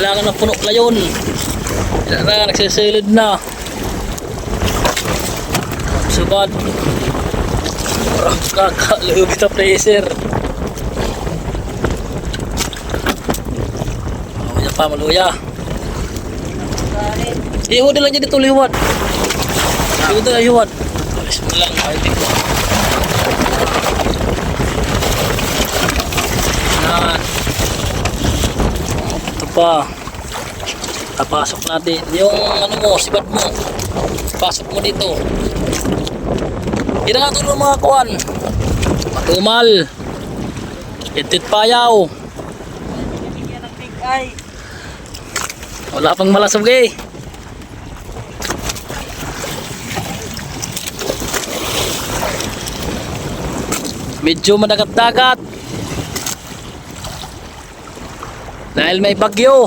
Halangan ng puno. Yan na, nagsisilid na. Subad. Oh, Kakalubi na pressure. Yan pa, maluya. Ihudi lang dyan dito liwat. Ihudi lang liwat. Alis mo lang, ay pa. Tapasok natin. Yung ano mo, sibat mo. Pasok mo dito. Hindi na nga ito ng mga kuwan. Matumal. Itit payaw. Ay, Wala pang malasog eh. Medyo madagat-dagat. Dahil may bagyo.